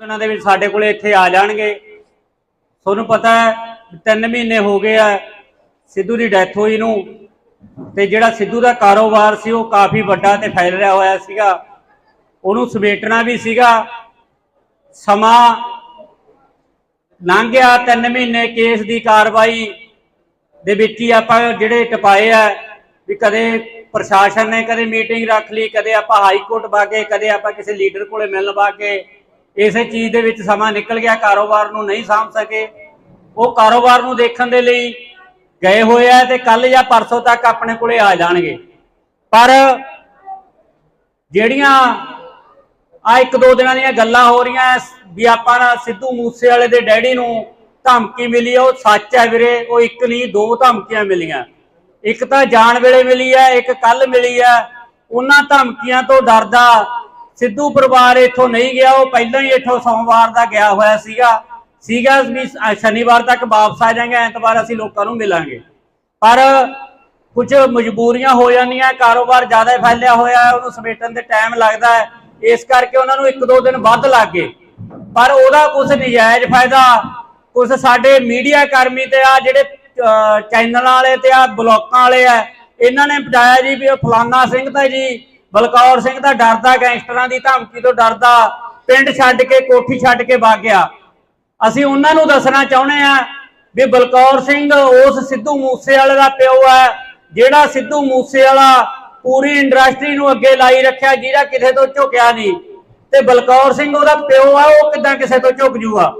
ਦਿਨਾਂ ਦੇ ਵਿੱਚ ਸਾਡੇ ਕੋਲੇ ਇੱਥੇ ਆ ਜਾਣਗੇ। ਤੁਹਾਨੂੰ ਪਤਾ ਹੈ 3 ਮਹੀਨੇ ਹੋ ਗਏ ਆ ਸਿੱਧੂ ਦੀ ਡੈਥ ਹੋਈ ਨੂੰ ਤੇ ਜਿਹੜਾ ਸਿੱਧੂ ਦਾ ਕਾਰੋਬਾਰ ਸੀ ਉਹ ਕਾਫੀ ਵੱਡਾ ਤੇ ਫੈਲ ਰਿਹਾ ਹੋਇਆ ਸੀਗਾ। ਉਹਨੂੰ ਸਮੇਟਣਾ ਵੀ ਸੀਗਾ। ਸਮਾਂ ਲੰਘ ਗਿਆ 3 ਮਹੀਨੇ ਕੇਸ ਦੀ ਕਾਰਵਾਈ ਦੇ ਵਿੱਚ ਹੀ ਆਪਾਂ ਜਿਹੜੇ ਟਪਾਏ ਆ ਵੀ ਕਦੇ ਪ੍ਰਸ਼ਾਸਨ ਨੇ ਕਦੇ ਮੀਟਿੰਗ ਰੱਖ ਲਈ, ਕਦੇ ਆਪਾਂ ਹਾਈ ਕੋਰਟ ਬਾਗੇ ਕਦੇ ਆਪਾਂ ਕਿਸੇ ਲੀਡਰ ਕੋਲੇ ਮਿਲਣ ਬਾਗੇ ਇਸੇ ਚੀਜ਼ ਦੇ ਵਿੱਚ ਸਮਾਂ ਨਿਕਲ ਗਿਆ, ਕਾਰੋਬਾਰ ਨੂੰ ਨਹੀਂ ਸਾਂਭ ਸਕੇ। ਉਹ ਕਾਰੋਬਾਰ ਨੂੰ ਦੇਖਣ ਦੇ ਲਈ ਗਏ ਹੋਏ ਆ ਤੇ ਕੱਲ ਜਾਂ ਪਰਸੋਂ ਤੱਕ ਆਪਣੇ ਕੋਲੇ ਆ ਜਾਣਗੇ। ਪਰ ਜਿਹੜੀਆਂ ਆ ਇੱਕ ਦੋ ਦਿਨਾਂ ਦੀਆਂ ਗੱਲਾਂ ਹੋ ਰਹੀਆਂ ਵੀ ਆਪਾਂ ਨਾ ਸਿੱਧੂ ਮੂਸੇ ਵਾਲੇ ਦੇ ਡੈਡੀ ਨੂੰ ਧਮਕੀ ਮਿਲੀ ਉਹ ਸੱਚ ਹੈ ਵੀਰੇ, ਉਹ ਇੱਕ ਨਹੀਂ, ਦੋ ਧਮਕੀਆਂ ਮਿਲੀਆਂ। ਇੱਕ ਤਾਂ ਜਾਣ ਵੇਲੇ ਮਿਲੀ ਹੈ ਇੱਕ ਕੱਲ ਮਿਲੀ ਹੈ ਉਹਨਾਂ ਧਮਕੀਆਂ ਤੋਂ ਡਰਦਾ ਸਿੱਧੂ ਪਰਿਵਾਰ ਇੱਥੋਂ ਨਹੀਂ ਗਿਆ, ਉਹ ਪਹਿਲਾਂ ਹੀ ਇੱਥੋਂ ਸੋਮਵਾਰ ਦਾ ਗਿਆ ਹੋਇਆ ਸੀਗਾ। ਸੀਗਾ, ਵੀ ਸ਼ਨੀਵਾਰ ਤੱਕ ਵਾਪਸ ਆ ਜਾਾਂਗੇ, ਐਤਵਾਰ ਅਸੀਂ ਲੋਕਾਂ ਨੂੰ ਮਿਲਾਂਗੇ। ਪਰ ਕੁਝ ਮਜਬੂਰੀਆਂ ਹੋ ਜਾਂਦੀਆਂ, ਕਾਰੋਬਾਰ ਜ਼ਿਆਦਾ ਫੈਲਿਆ ਹੋਇਆ ਹੈ, ਉਹਨੂੰ ਸਮੇਟਣ ਦੇ ਟਾਈਮ ਲੱਗਦਾ ਹੈ। ਇਸ ਕਰਕੇ ਉਹਨਾਂ ਨੂੰ ਇੱਕ ਦੋ ਦਿਨ ਵੱਧ ਲੱਗ ਗਏ। ਪਰ ਉਹਦਾ ਕੁਝ ਨਜਾਇਜ਼ ਫਾਇਦਾ ਕੁਝ ਸਾਡੇ ਮੀਡੀਆ ਕਰਮੀ ਤੇ ਆ, ਜਿਹੜੇ ਚੈਨਲਾਂ ਵਾਲੇ ਤੇ ਆ, ਬਲੋਕਾਂ ਵਾਲੇ ਆ, ਇਹਨਾਂ ਨੇ ਪਜਾਇਆ ਜੀ ਵੀ ਉਹ ਫਲਾਨਾ ਸਿੰਘ ਤਾਂ ਜੀ ਬਲਕੌਰ ਸਿੰਘ ਤਾਂ ਡਰਦਾ, ਗੈਂਗਸਟਰਾਂ ਦੀ ਧਮਕੀ ਤੋਂ ਡਰਦਾ, ਪਿੰਡ ਛੱਡ ਕੇ, ਕੋਠੀ ਛੱਡ ਕੇ ਵਗ ਗਿਆ। ਅਸੀਂ ਉਹਨਾਂ ਨੂੰ ਦੱਸਣਾ ਚਾਹੁੰਦੇ ਆ ਵੀ ਬਲਕੌਰ ਸਿੰਘ ਉਸ ਸਿੱਧੂ ਮੂਸੇ ਵਾਲੇ ਦਾ ਪਿਓ ਹੈ, ਜਿਹੜਾ ਸਿੱਧੂ ਮੂਸੇ ਵਾਲਾ ਪੂਰੀ ਇੰਡਸਟਰੀ ਨੂੰ ਅੱਗੇ ਲਾਈ ਰੱਖਿਆ ਜਿਹੜਾ ਕਿਸੇ ਤੋਂ ਝੁਕਿਆ ਨਹੀਂ। ਤੇ ਬਲਕੌਰ ਸਿੰਘ ਉਹਦਾ ਪਿਓ ਆ, ਉਹ ਕਿਦਾਂ ਕਿਸੇ ਤੋਂ ਝੁਕ ਜੂਗਾ?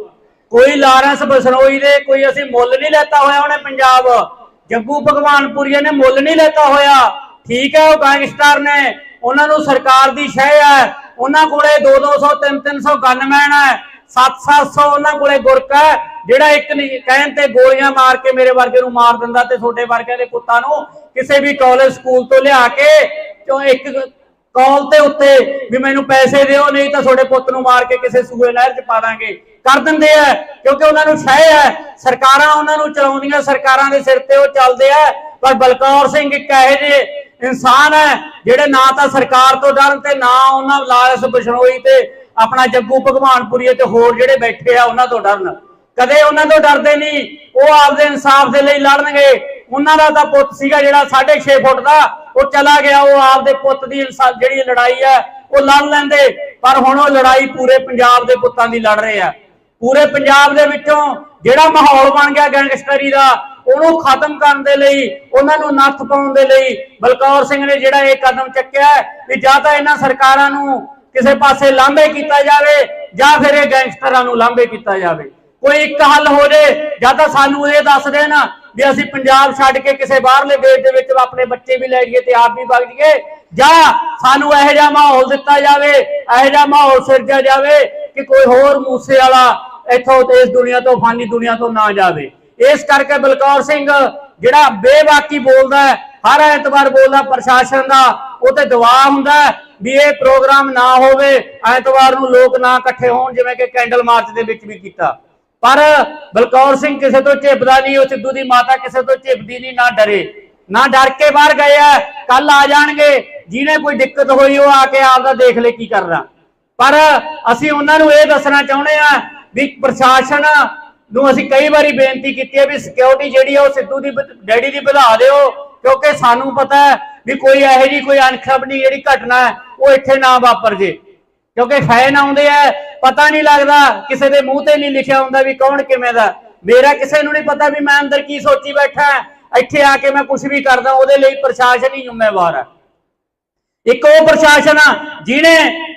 ਕੋਈ ਲਾਰੈਂਸ ਬਸਨੋਈ ਦੇ ਕੋਈ ਅਸੀਂ ਮੁੱਲ ਨਹੀਂ ਲੈਤਾ ਹੋਇਆ ਉਹਨੇ ਪੰਜਾਬ। ਜੱਗੂ ਭਗਵਾਨਪੁਰੀਆ ਨੇ ਮੁੱਲ ਨਹੀਂ ਲੈਤਾ ਹੋਇਆ। ਠੀਕ ਹੈ, ਉਹ ਗੈਂਗਸਟਰ ਨੇ ਉਹਨਾਂ ਨੂੰ ਸਰਕਾਰ ਦੀ ਸ਼ਹਿ ਹੈ। ਉਹਨਾਂ ਕੋਲੇ 2-200 3-300 ਗਨਮੈਨ ਹੈ। 7-700 ਉਹਨਾਂ ਕੋਲੇ ਗੁਰਕ ਜਿਹੜਾ ਇੱਕ ਕਹਿਣ ਤੇ ਗੋਲੀਆਂ ਮਾਰ ਕੇ ਮੇਰੇ ਵਰਗੇ ਨੂੰ ਮਾਰ ਦਿੰਦਾ ਤੇ ਤੁਹਾਡੇ ਵਰਗਿਆਂ ਦੇ ਪੁੱਤਾਂ ਨੂੰ ਕਿਸੇ ਵੀ ਕਾਲਜ ਸਕੂਲ ਤੋਂ ਲਿਆ ਕੇ ਚੋਂ ਇੱਕ ਕਾਲ ਤੇ ਉੱਤੇ ਵੀ ਮੈਨੂੰ ਪੈਸੇ ਦਿਓ, ਨਹੀਂ ਤਾਂ ਤੁਹਾਡੇ ਪੁੱਤ ਨੂੰ ਮਾਰ ਕੇ ਕਿਸੇ ਸੂਏ ਨਹਿਰ 'ਚ ਪਾ ਦਾਂਗੇ। ਕਰ ਦਿੰਦੇ ਆ ਕਿਉਂਕਿ ਉਹਨਾਂ ਨੂੰ ਸ਼ਹਿ ਹੈ। ਸਰਕਾਰਾਂ ਉਹਨਾਂ ਨੂੰ ਚਲਾਉਂਦੀਆਂ, ਸਰਕਾਰਾਂ ਦੇ ਸਿਰ ਤੇ ਉਹ ਚੱਲਦੇ ਆ ਪਰ ਬਲਕੌਰ ਸਿੰਘ ਇੱਕ ਇਹੋ ਜਿਹੇ ਇਨਸਾਨ ਹੈ, ਜਿਹੜੇ ਨਾ ਤਾਂ ਸਰਕਾਰ ਤੋਂ ਡਰਨ ਤੇ ਨਾ ਉਹਨਾਂ ਲਾਲਸ ਬਿਸ਼ਨੋਈ ਤੇ ਆਪਣਾ ਜੱਗੂ ਭਗਵਾਨਪੁਰੀ ਤੇ ਹੋਰ ਜਿਹੜੇ ਬੈਠੇ ਆ ਉਹਨਾਂ ਤੋਂ ਡਰਨ। ਕਦੇ ਉਹਨਾਂ ਤੋਂ ਡਰਦੇ ਨਹੀਂ, ਉਹ ਆਪਦੇ ਇਨਸਾਫ ਦੇ ਲਈ ਲੜਨਗੇ। ਉਹਨਾਂ ਦਾ ਤਾਂ ਪੁੱਤ ਸੀਗਾ ਜਿਹੜਾ 6.5 ਫੁੱਟ ਦਾ, ਉਹ ਚਲਾ ਗਿਆ, ਉਹ ਆਪਦੇ ਪੁੱਤ ਦੀ ਇਨਸਾਫ ਜਿਹੜੀ ਲੜਾਈ ਹੈ, ਉਹ ਲੜ ਲੈਂਦੇ। ਪਰ ਹੁਣ ਉਹ ਲੜਾਈ ਪੂਰੇ ਪੰਜਾਬ ਦੇ ਪੁੱਤਾਂ ਦੀ ਲੜ ਰਹੇ ਆ। ਪੂਰੇ ਪੰਜਾਬ ਦੇ ਵਿੱਚੋਂ ਜਿਹੜਾ ਮਾਹੌਲ ਬਣ ਗਿਆ ਗੈਂਗਸਟਰੀ ਦਾ ਉਹਨੂੰ ਖਤਮ ਕਰਨ ਦੇ ਲਈ, ਉਹਨਾਂ ਨੂੰ ਨੱਥ ਪਾਉਣ ਦੇ ਲਈ ਬਲਕੌਰ ਸਿੰਘ ਨੇ ਜਿਹੜਾ ਇਹ ਕਦਮ ਚੱਕਿਆ ਵੀ ਜਾਂ ਤਾਂ ਇਹਨਾਂ ਸਰਕਾਰਾਂ ਨੂੰ ਕਿਸੇ ਪਾਸੇ ਲਾਂਭੇ ਕੀਤਾ ਜਾਵੇ ਜਾਂ ਫਿਰ ਇਹ ਗੈਂਗਸਟਰਾਂ ਨੂੰ ਲਾਂਭੇ ਕੀਤਾ ਜਾਵੇ। ਕੋਈ ਇੱਕ ਹੱਲ ਹੋ ਜੇ, ਜਾਂ ਤਾਂ ਸਾਨੂੰ ਇਹ ਦੱਸ ਦੇਣ ਵੀ ਅਸੀਂ ਪੰਜਾਬ ਛੱਡ ਕੇ ਕਿਸੇ ਬਾਹਰਲੇ ਦੇਸ਼ ਦੇ ਵਿੱਚ ਆਪਣੇ ਬੱਚੇ ਵੀ ਲੈ ਜਾਈਏ ਤੇ ਆਪ ਵੀ ਵਗ ਜਾਈਏ, ਜਾਂ ਸਾਨੂੰ ਇਹੋ ਜਿਹਾ ਮਾਹੌਲ ਦਿੱਤਾ ਜਾਵੇ, ਇਹੋ ਜਿਹਾ ਮਾਹੌਲ ਸਿਰਜਿਆ ਜਾਵੇ ਕਿ ਕੋਈ ਹੋਰ ਮੂਸੇ ਵਾਲਾ ਇੱਥੋਂ ਤੇ ਇਸ ਦੁਨੀਆ ਤੋਂ, ਫਾਨੀ ਦੁਨੀਆ ਤੋਂ ਨਾ ਜਾਵੇ। ਇਸ ਕਰਕੇ ਬਲਕੌਰ ਸਿੰਘ ਜਿਹੜਾ ਬੇਬਾਕੀ ਬੋਲਦਾ ਹਰ ਐਤਵਾਰ ਬੋਲਦਾ ਪ੍ਰਸ਼ਾਸਨ ਦਾ ਉਹ ਤੇ ਦਬਾਅ ਹੁੰਦਾ ਵੀ ਇਹ ਪ੍ਰੋਗਰਾਮ ਨਾ ਹੋਵੇ, ਐਤਵਾਰ ਨੂੰ ਲੋਕ ਨਾ ਇਕੱਠੇ ਹੋਣ, ਜਿਵੇਂ ਕਿ ਕੈਂਡਲ ਮਾਰਚ ਦੇ ਵਿੱਚ ਵੀ ਕੀਤਾ। ਪਰ ਬਲਕੌਰ ਸਿੰਘ ਕਿਸੇ ਤੋਂ ਝਿਪਦਾ ਨਹੀਂ, ਉਹ ਸਿੱਧੂ ਦੀ ਮਾਤਾ ਕਿਸੇ ਤੋਂ ਝਿਪਦੀ ਨਹੀਂ, ਨਾ ਡਰੇ। ਨਾ ਡਰ ਕੇ ਬਾਹਰ ਗਏ ਆ ਕੱਲ ਆ ਜਾਣਗੇ, ਜਿਹਨੇ ਕੋਈ ਦਿੱਕਤ ਹੋਈ, ਉਹ ਆ ਕੇ ਆਪਦਾ ਦੇਖ ਲੈ ਕੀ ਕਰਨਾ। ਪਰ ਅਸੀਂ ਉਹਨਾਂ ਨੂੰ ਇਹ ਦੱਸਣਾ ਚਾਹੁੰਦੇ ਆ ਵੀ ਪ੍ਰਸ਼ਾਸਨ ਨੂੰ ਅਸੀਂ ਕਈ ਵਾਰੀ ਬੇਨਤੀ ਕੀਤੀ ਹੈ ਵੀ ਸਿਕਿਉਰਿਟੀ ਜਿਹੜੀ ਆ ਉਹ ਸਿੱਧੂ ਦੀ ਡੈਡੀ ਦੀ ਵਧਾ ਦਿਓ, ਕਿਉਂਕਿ ਸਾਨੂੰ ਪਤਾ ਹੈ ਵੀ ਕੋਈ ਇਹੋ ਜੀ ਕੋਈ ਅਣਖਬਣੀ ਜਿਹੜੀ ਘਟਨਾ ਉਹ ਇੱਥੇ ਨਾ ਵਾਪਰ ਜੇ। ਕਿਉਂਕਿ ਫੈਨ ਆਉਂਦੇ ਆ, ਪਤਾ ਨਹੀਂ ਲੱਗਦਾ, ਕਿਸੇ ਦੇ ਮੂੰਹ ਤੇ ਨਹੀਂ ਲਿਖਿਆ ਹੁੰਦਾ ਵੀ ਕੌਣ ਕਿਵੇਂ ਦਾ। ਮੇਰਾ ਕਿਸੇ ਨੂੰ ਨਹੀਂ ਪਤਾ ਵੀ ਮੈਂ ਅੰਦਰ ਕੀ ਸੋਚੀ ਬੈਠਾ ਇੱਥੇ ਆ ਕੇ ਮੈਂ ਕੁਝ ਵੀ ਕਰਦਾ, ਉਹਦੇ ਲਈ ਪ੍ਰਸ਼ਾਸਨ ਹੀ ਜ਼ਿੰਮੇਵਾਰ ਹੈ। ਇੱਕ ਉਹ ਪ੍ਰਸ਼ਾਸਨ ਆ, ਜਿਹਨੇ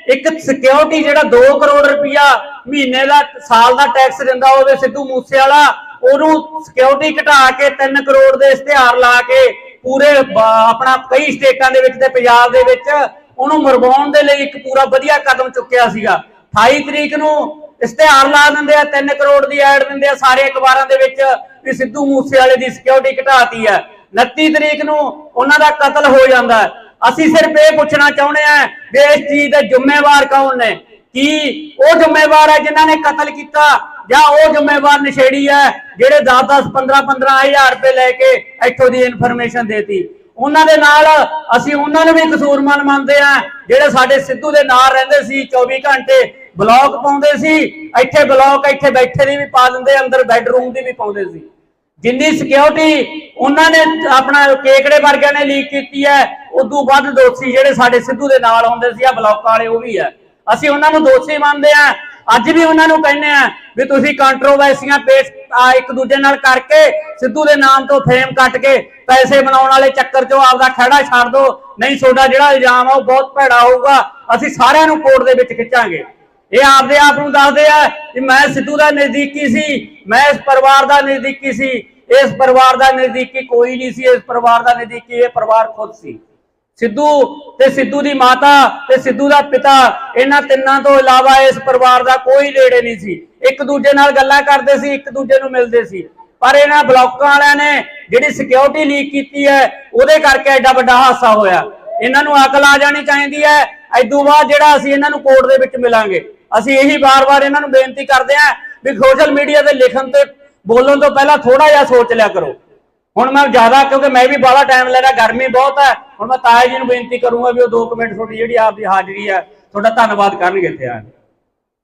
ਇੱਕ ਸਿਕਿਉਰਿਟੀ ਜਿਹੜਾ 2 ਕਰੋੜ ਰੁਪਇਆ ਮਹੀਨੇ ਦਾ, ਸਾਲ ਦਾ ਟੈਕਸ ਦਿੰਦਾ ਹੋਵੇ ਸਿੱਧੂ ਮੂਸੇ ਵਾਲਾ ਉਹਨੂੰ ਸਿਕਿਉਰਿਟੀ ਘਟਾ ਕੇ 3 ਕਰੋੜ ਦੇ ਇਸ਼ਤਿਹਾਰ ਲਾ ਕੇ ਪੂਰੇ ਆਪਣਾ ਕਈ ਸਟੇਟਾਂ ਦੇ ਵਿੱਚ ਤੇ ਪੰਜਾਬ ਦੇ ਵਿੱਚ ਉਹਨੂੰ ਮਰਵਾਉਣ ਦੇ ਲਈ ਇੱਕ ਪੂਰਾ ਵਧੀਆ ਕਦਮ ਚੁੱਕਿਆ ਸੀਗਾ। 28 ਤਰੀਕ ਨੂੰ ਇਸ਼ਤਿਹਾਰ ਲਾ ਦਿੰਦੇ ਆ 3 ਕਰੋੜ ਦੀ ਐਡ ਦਿੰਦੇ ਆ, ਸਾਰੇ ਅਖਬਾਰਾਂ ਦੇ ਵਿੱਚ ਵੀ ਸਿੱਧੂ ਮੂਸੇ ਵਾਲੇ ਦੀ ਸਿਕਿਉਰਿਟੀ ਘਟਾਤੀ ਹੈ। 29 ਤਰੀਕ ਨੂੰ ਉਹਨਾਂ ਦਾ ਕਤਲ ਹੋ ਜਾਂਦਾ ਅਸੀਂ ਸਿਰਫ ਇਹ ਪੁੱਛਣਾ ਚਾਹੁੰਦੇ ਆ ਵੀ ਇਸ ਚੀਜ਼ ਦੇ ਜ਼ਿੰਮੇਵਾਰ ਕੌਣ ਨੇ? ਕੀ ਉਹ ਜ਼ਿੰਮੇਵਾਰ ਹੈ ਜਿਨ੍ਹਾਂ ਨੇ ਕਤਲ ਕੀਤਾ ਜਾਂ ਉਹ ਜ਼ਿੰਮੇਵਾਰ ਨਸ਼ੇੜੀ ਹੈ ਜਿਹੜੇ 10 10 15 15 ਹਜ਼ਾਰ ਰੁਪਏ ਲੈ ਕੇ ਇੱਥੋਂ ਦੀ ਇਨਫੋਰਮੇਸ਼ਨ ਦੇਤੀ? ਉਹਨਾਂ ਦੇ ਨਾਲ ਅਸੀਂ ਉਹਨਾਂ ਨੂੰ ਵੀ ਕਸੂਰਮਾਨ ਮੰਨਦੇ ਆ ਜਿਹੜੇ ਸਾਡੇ ਸਿੱਧੂ ਦੇ ਨਾਲ ਰਹਿੰਦੇ ਸੀ 24 ਘੰਟੇ ਬਲੌਕ ਪਾਉਂਦੇ ਸੀ, ਇੱਥੇ ਬਲੌਕ ਇੱਥੇ ਬੈਠੇ ਦੀ ਵੀ ਪਾ ਦਿੰਦੇ, ਅੰਦਰ ਬੈੱਡਰੂਮ ਦੀ ਵੀ ਪਾਉਂਦੇ ਸੀ। ਜਿੰਨੀ ਸਿਕਿਉਰਿਟੀ ਉਹਨਾਂ ਨੇ ਆਪਣਾ ਕੇਕੜੇ ਵਰਗਿਆਂ ਨੇ ਲੀਕ ਕੀਤੀ ਹੈ, ਉਦੋਂ ਵੱਧ ਦੋਸ਼ੀ ਜਿਹੜੇ ਸਾਡੇ ਸਿੱਧੂ ਦੇ ਨਾਲ ਹੁੰਦੇ ਸੀ ਆ ਬਲੌਕਾਂ ਵਾਲੇ ਉਹ ਵੀ ਹੈ। ਅਸੀਂ ਉਹਨਾਂ ਨੂੰ ਦੋਸ਼ੀ ਮੰਨਦੇ ਆ ਅੱਜ ਵੀ ਉਹਨਾਂ ਨੂੰ ਕਹਿੰਦੇ ਆ ਵੀ ਤੁਸੀਂ ਕੰਟਰੋਵਰਸੀਆਂ ਪੇਸ਼ ਇੱਕ ਦੂਜੇ ਨਾਲ ਕਰਕੇ ਸਿੱਧੂ ਦੇ ਨਾਮ ਤੋਂ ਫੇਮ ਕੱਟ ਕੇ ਪੈਸੇ ਬਣਾਉਣ ਵਾਲੇ ਚੱਕਰ 'ਚੋਂ ਆਪਦਾ ਖੜਾ ਛੱਡ ਦਿਓ। ਨਹੀਂ, ਤੁਹਾਡਾ ਜਿਹੜਾ ਇਲਜ਼ਾਮ ਆ ਉਹ ਬਹੁਤ ਭੈੜਾ ਹੋਊਗਾ। ਅਸੀਂ ਸਾਰਿਆਂ ਨੂੰ ਕੋਰਟ ਦੇ ਵਿੱਚ ਖਿੱਚਾਂਗੇ। ਇਹ ਆਪਦੇ ਆਪ ਨੂੰ ਦੱਸਦੇ ਆ ਕਿ ਮੈਂ ਸਿੱਧੂ ਦਾ ਨਜ਼ਦੀਕੀ ਸੀ, ਮੈਂ ਇਸ ਪਰਿਵਾਰ ਦਾ ਨਜ਼ਦੀਕੀ ਸੀ, ਇਸ ਪਰਿਵਾਰ ਦਾ ਨਜ਼ਦੀਕੀ ਕੋਈ ਨਹੀਂ ਸੀ, ਇਸ ਪਰਿਵਾਰ ਦਾ ਨਜ਼ਦੀਕੀ ਇਹ ਪਰਿਵਾਰ ਖੁਦ ਸੀ। ਸਿੱਧੂ ਤੇ ਸਿੱਧੂ ਦੀ ਮਾਤਾ ਤੇ ਸਿੱਧੂ ਦਾ ਪਿਤਾ, ਇਹਨਾਂ ਤਿੰਨਾਂ ਤੋਂ ਇਲਾਵਾ ਇਸ ਪਰਿਵਾਰ ਦਾ ਕੋਈ ਨੇੜੇ ਨਹੀਂ ਸੀ। ਇੱਕ ਦੂਜੇ ਨਾਲ ਗੱਲਾਂ ਕਰਦੇ ਸੀ, ਇੱਕ ਦੂਜੇ ਨੂੰ ਮਿਲਦੇ ਸੀ। ਪਰ ਇਹਨਾਂ ਬਲੌਕਾਂ ਵਾਲਿਆਂ ਨੇ ਜਿਹੜੀ ਸਿਕਿਉਰਿਟੀ ਲੀਕ ਕੀਤੀ ਹੈ, ਉਹਦੇ ਕਰਕੇ ਐਡਾ ਵੱਡਾ ਹਾਦਸਾ ਹੋਇਆ। ਇਹਨਾਂ ਨੂੰ ਅਕਲ ਆ ਜਾਣੀ ਚਾਹੀਦੀ ਹੈ, ਐਦੋਂ ਬਾਅਦ ਜਿਹੜਾ ਅਸੀਂ ਇਹਨਾਂ ਨੂੰ ਕੋਰਟ ਦੇ ਵਿੱਚ ਮਿਲਾਂਗੇ। ਅਸੀਂ ਇਹੀ ਵਾਰ-ਵਾਰ ਇਹਨਾਂ ਨੂੰ ਬੇਨਤੀ ਕਰਦੇ ਹਾਂ ਵੀ ਸੋਸ਼ਲ ਮੀਡੀਆ ਤੇ ਲਿਖਣ ਤੇ ਬੋਲਣ ਤੋਂ ਪਹਿਲਾਂ ਥੋੜਾ ਜਿਹਾ ਸੋਚ ਲਿਆ ਕਰੋ। ਹੁਣ ਮੈਂ ਜ਼ਿਆਦਾ, ਕਿਉਂਕਿ ਮੈਂ ਵੀ ਬਾਹਲਾ ਟਾਈਮ ਲੈ ਰਿਹਾ, ਗਰਮੀ ਬਹੁਤ ਹੈ। ਹੁਣ ਮੈਂ ਤਾਇਆ ਜੀ ਨੂੰ ਬੇਨਤੀ ਕਰੂੰਗਾ ਵੀ ਉਹ 2 ਮਿੰਟ ਤੁਹਾਡੀ ਜਿਹੜੀ ਆਪਦੀ ਹਾਜ਼ਰੀ ਹੈ, ਤੁਹਾਡਾ ਧੰਨਵਾਦ ਕਰਨਗੇ ਇੱਥੇ ਆਣ